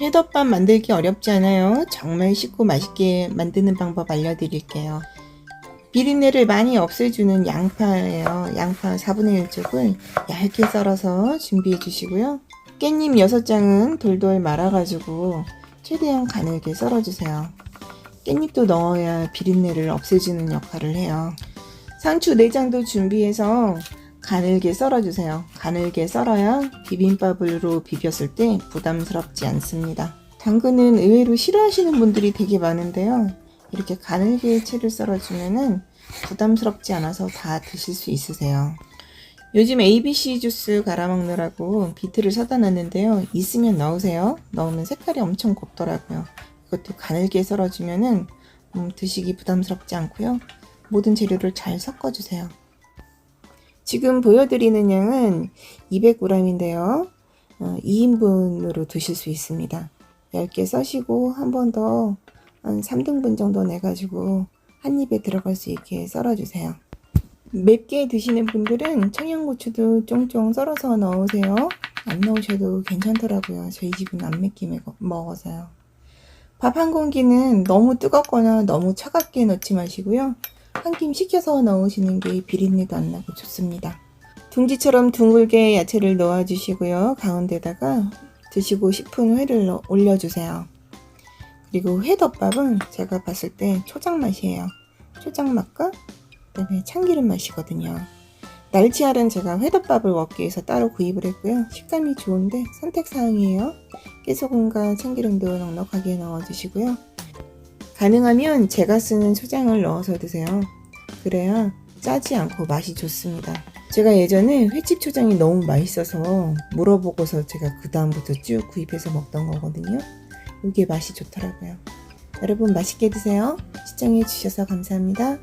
회덮밥 만들기 어렵지 않아요. 정말 쉽고 맛있게 만드는 방법 알려드릴게요. 비린내를 많이 없애주는 양파예요. 양파 4분의 1쪽을 얇게 썰어서 준비해 주시고요. 깻잎 6장은 돌돌 말아가지고 최대한 가늘게 썰어주세요. 깻잎도 넣어야 비린내를 없애주는 역할을 해요. 상추 4장도 준비해서 가늘게 썰어주세요. 가늘게 썰어야 비빔밥으로 비볐을 때 부담스럽지 않습니다. 당근은 의외로 싫어하시는 분들이 되게 많은데요. 이렇게 가늘게 채를 썰어주면은 부담스럽지 않아서 다 드실 수 있으세요. 요즘 ABC 주스 갈아 먹느라고 비트를 사다 놨는데요. 있으면 넣으세요. 넣으면 색깔이 엄청 곱더라고요. 이것도 가늘게 썰어주면은 음, 드시기 부담스럽지 않고요. 모든 재료를 잘 섞어주세요. 지금 보여드리는 양은 200g인데요. 어, 2인분으로 드실 수 있습니다. 얇게 써시고 한 번 더 한 3등분 정도 내가지고 한 입에 들어갈 수 있게 썰어주세요. 맵게 드시는 분들은 청양고추도 쫑쫑 썰어서 넣으세요. 안 넣으셔도 괜찮더라고요. 저희 집은 안 맵게 먹- 먹어서요. 밥 한 공기는 너무 뜨겁거나 너무 차갑게 넣지 마시고요. 한 김 식혀서 넣으시는 게 비린내도 안 나고 좋습니다. 둥지처럼 둥글게 야채를 넣어주시고요. 가운데다가 드시고 싶은 회를 넣- 올려주세요. 그리고 회덮밥은 제가 봤을 때 초장 맛이에요. 초장 맛과 그다음에 참기름 맛이거든요. 날치알은 제가 회덮밥을 먹기 위해서 따로 구입을 했고요. 식감이 좋은데 선택 사항이에요. 깨소금과 참기름도 넉넉하게 넣어주시고요. 가능하면 제가 쓰는 초장을 넣어서 드세요. 그래야 짜지 않고 맛이 좋습니다. 제가 예전에 횟집 초장이 너무 맛있어서 물어보고서 제가 그 다음부터 쭉 구입해서 먹던 거거든요. 이게 맛이 좋더라고요. 여러분 맛있게 드세요. 시청해 주셔서 감사합니다.